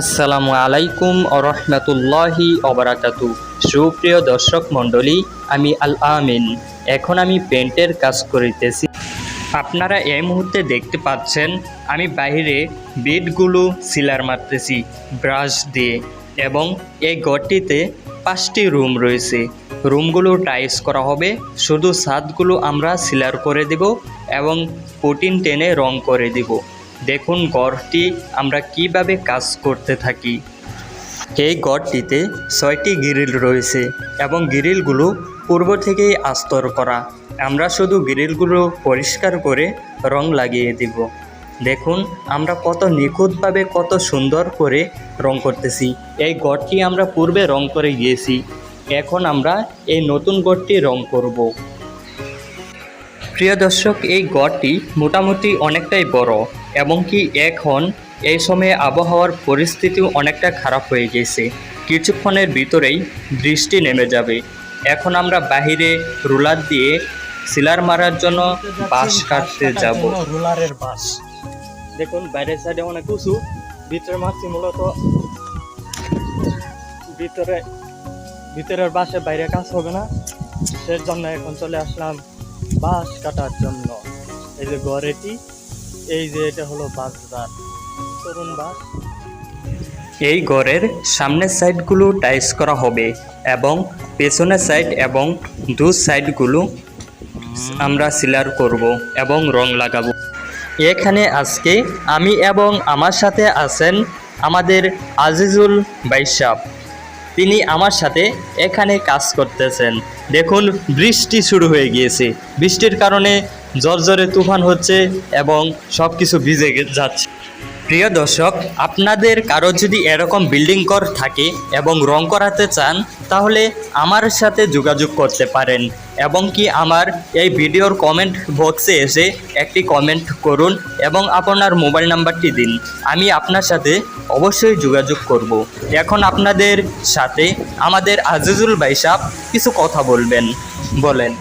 আসসালামু আলাইকুম রহমতুল্লাহি অবরাকাতু সুপ্রিয় দর্শক মণ্ডলী, আমি আল আমিন। এখন আমি পেন্টের কাজ করিতেছি। আপনারা এই মুহূর্তে দেখতে পাচ্ছেন, আমি বাইরে বেডগুলো সিলার মারতেছি, ব্রাশ দিয়ে। এবং এই ঘরটিতে পাঁচটি রুম রয়েছে। রুমগুলো টাইস করা হবে। শুধু ছাদগুলো আমরা সিলার করে দেব এবং পুটিন টেনে রং করে দেব। দেখুন গড়টি আমরা কীভাবে কাজ করতে থাকি। এই গড়টিতে ছয়টি গ্রিল রয়েছে এবং গ্রিলগুলো পূর্ব থেকেই আস্তর করা। আমরা শুধু গ্রিলগুলো পরিষ্কার করে রং লাগিয়ে দিব। দেখুন, আমরা কত নিখুঁতভাবে কত সুন্দর করে রং করতেছি। এই গড়টি আমরা পূর্বে রং করে গিয়েছি। এখন আমরা এই নতুন গড়টি রং করব। প্রিয় দর্শক, এই গড়টি মোটামুটি অনেকটাই বড়। এবং কি এখন এই সময়ে আবহাওয়ার পরিস্থিতিও অনেকটা খারাপ হয়ে গেছে। কিছুক্ষণের ভিতরেই বৃষ্টি নেমে যাবে। এখন আমরা বাহিরে রুলার দিয়ে সিলার মারার জন্য বাঁশ কাটতে যাব। রোলারের বাস দেখুন, বাইরের সাইডে অনেক উঁচু। ভিতরে মারছি মূলত ভিতরে ভিতরের বাসে বাইরে কাজ হবে না। সেই জন্য এখন চলে আসলাম বাঁশ কাটার জন্য। এই যে গড়েটি এই যে এটা হলো বাঁশদার তরুণ বাঁশ। এই ঘরের সামনের সাইডগুলো টাইস করা হবে এবং পেছনের সাইড এবং দু সাইডগুলো আমরা সিলার করব এবং রং লাগাবো। এখানে আজকে আমি এবং আমার সাথে আছেন আমাদের আজিজুল বাইসাব তিনি আমার সাথে এখানে কাজ করতেছেন। দেখুন, বৃষ্টি শুরু হয়ে গিয়েছে। বৃষ্টির কারণে জর্জরে তুফান হচ্ছে এবং সব কিছু ভিজে যাচ্ছে। প্রিয় দর্শক, আপনাদের কারও যদি এরকম বিল্ডিং কর থাকে এবং রং করাতে চান, তাহলে আমার সাথে যোগাযোগ করতে পারেন এবং কি আমার এই ভিডিওর কমেন্ট বক্সে এসে একটি কমেন্ট করুন এবং আপনার মোবাইল নাম্বারটি দিন। আমি আপনার সাথে অবশ্যই যোগাযোগ করব। এখন আপনাদের সাথে আমাদের আজিজুল ভাই সাহেব কিছু কথা বলবেন। বলেন।